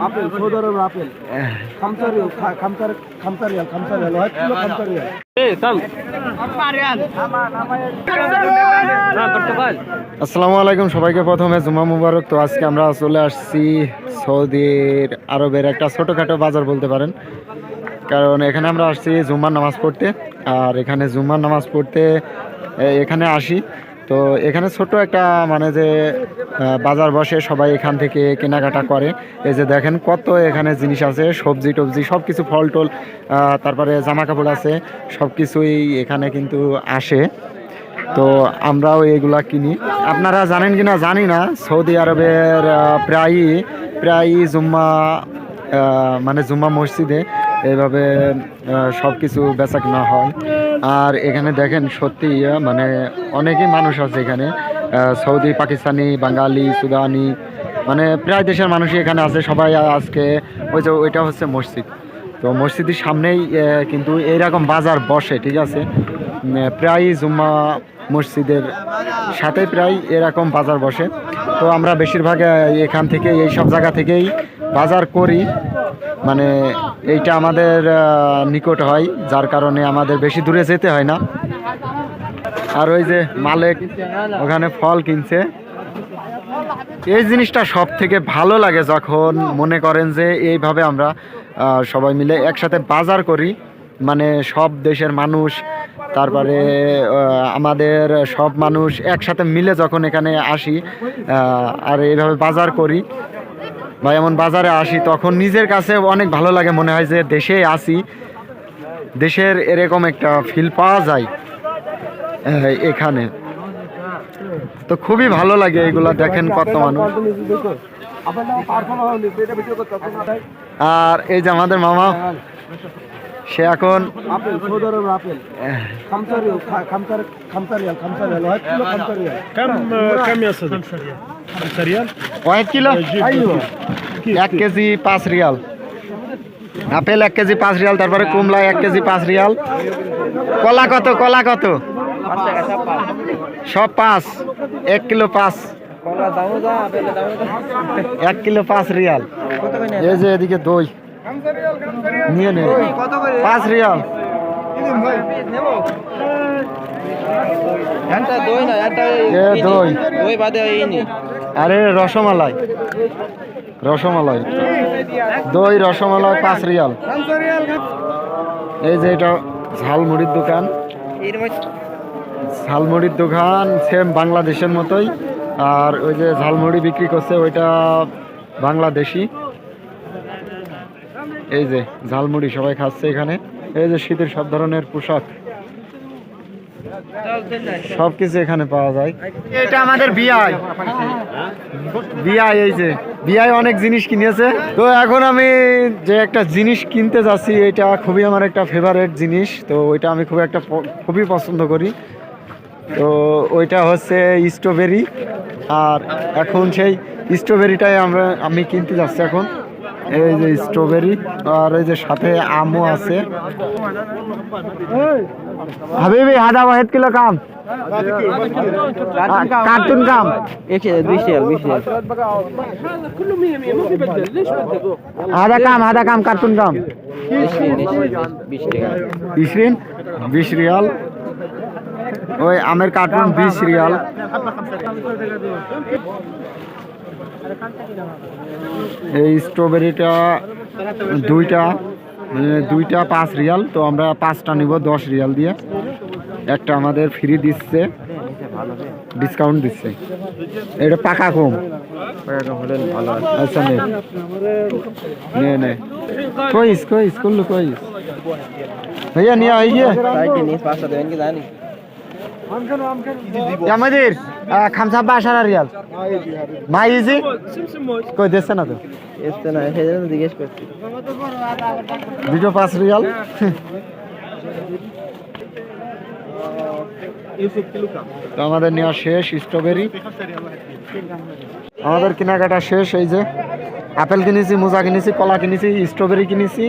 Apple Saudi আরবের apple. খামসা Real খা- খামসা খামসা রিয়াল খামসা রিয়াল হয় কিলো খামসা রিয়াল আসসালামু আলাইকুম সবাইকে প্রথমে জুমা মুবারক। তো আজকে আমরা চলে আসছি সৌদির আরবের একটা ছোটোখাটো বাজার বলতে পারেন। কারণ এখানে আমরা আসছি জুম্মার নামাজ পড়তে। আর এখানে জুম্মার নামাজ পড়তে এখানে আসি। তো এখানে ছোট একটা মানে যে বাজার বসে, সবাই এখান থেকে কেনাকাটা করে। এই যে দেখেন কত এখানে জিনিস আছে, সবজি টবজি সব কিছু ফল টল তারপরে জামা কাপড় আছে সব কিছুই এখানে কিন্তু আসে। তো আমরাও এগুলা কিনি। আপনারা জানেন কি না জানি না, সৌদি আরবের প্রায়ই প্রায়ই জুম্মা মানে জুম্মা মসজিদে এইভাবে সব কিছু বেচা কেনা হয়। আর এখানে দেখেন সত্যি মানে অনেকই মানুষ আছে এখানে। সৌদি, পাকিস্তানি, বাঙালি, সুদানি মানে প্রায় দেশের মানুষই এখানে আছে। সবাই আজকে ওই যে ওইটা হচ্ছে মসজিদ। তো মসজিদের সামনেই কিন্তু এইরকম বাজার বসে, ঠিক আছে? প্রায় জুম্মা মসজিদের সাথে প্রায় এরকম বাজার বসে। তো আমরা বেশিরভাগ এখান থেকে এই সব জায়গা থেকেই বাজার করি। মানে এইটা আমাদের নিকট হয়, যার কারণে আমাদের বেশি দূরে যেতে হয় না। আর ওই যে মালিক ওখানে ফল কিনছে। এই জিনিসটা সব থেকে ভালো লাগে যখন মনে করেন যে এইভাবে আমরা সবাই মিলে একসাথে বাজার করি। মানে সব দেশের মানুষ, তারপরে আমাদের সব মানুষ একসাথে মিলে যখন এখানে আসি আর এইভাবে বাজার করি। বা এমন বাজারে আসি তখন নিজের কাছে অনেক ভালো লাগে মনে হয় যে দেশে আসি দেশের এরকম একটা ফিল পাওয়া যায় এখানে তো খুবই ভালো লাগে এগুলো দেখেন কত মানুষ আর এই যে আমাদের মামা সে এখন আপেল রিয়াল কয়েক কিলো? এক কেজি পাঁচ রিয়াল। আপেল এক কেজি পাঁচ রিয়াল তারপরে কুমলা এক কেজি পাঁচ রিয়াল। কলা কত কলা কত? সব পাঁচ। এক কিলো পাঁচ। এক কিলো পাঁচ রিয়াল। এই যে এদিকে দই। নিয়ে নে। পাঁচ রিয়াল। দই না দই। দই বাদে আরে, রসমালাই। রসমালাই। দই, রসমালাই, পাঁচ রিয়াল। এই যে এটা ঝালমুড়ির দোকান। ঝালমুড়ির দোকান সেম বাংলাদেশের মতোই। আর ওই যে ঝালমুড়ি বিক্রি করছে, ওইটা বাংলাদেশি। এই যে ঝালমুড়ি সবাই খাচ্ছে এখানে। এই যে শীতের সব ধরনের পোশাক। সব কিছু এখানে পাওয়া যায়। এটা আমাদের বিআই। বিআই এই যে বিআই অনেক জিনিস কিনেছে। তো এখন আমি যে একটা জিনিস কিনতে যাচ্ছি এটা খুবই আমার একটা ফেভারিট জিনিস। তো ওইটা আমি খুব একটা খুবই পছন্দ করি। তো ওইটা হচ্ছে স্ট্রবেরি আর এখন সেই স্ট্রবেরিটাই আমরা আমি কিনতে যাচ্ছি এখন। এই যে স্ট্রবেরি আর এই যে সাথে আমও আছে। হাবিবি হাদা ওয়াহেদ কিলো কাম। কার্টুন কাম। আধা কাম। আধা কাম কার্টুন কাম। ইসরিন বিশ রিয়াল। ওই আমের কার্টুন বিশ রিয়াল। এই স্ট্রবেরিটা দুইটা মানে দুইটা পাঁচ রিয়াল, তো আমরা পাঁচটা নিব দশ রিয়াল দিয়ে। একটা আমাদের ফ্রি দিচ্ছে ডিসকাউন্ট দিচ্ছে। এটা পাকা কম আচ্ছা কইস কইস কইস নিয়ে গিয়ে আমাদের খামসা বাসার রিয়াল মাই ইজি কই দিচ্ছে না তো? জিজ্ঞেস করছি দুটো পাঁচ রিয়াল। তো আমাদের নেওয়া শেষ স্ট্রবেরি। আমাদের কেনাকাটা শেষ, এই যে আপেল কিনেছি, মোজা কিনেছি, কলা কিনেছি, স্ট্রবেরি কিনেছি।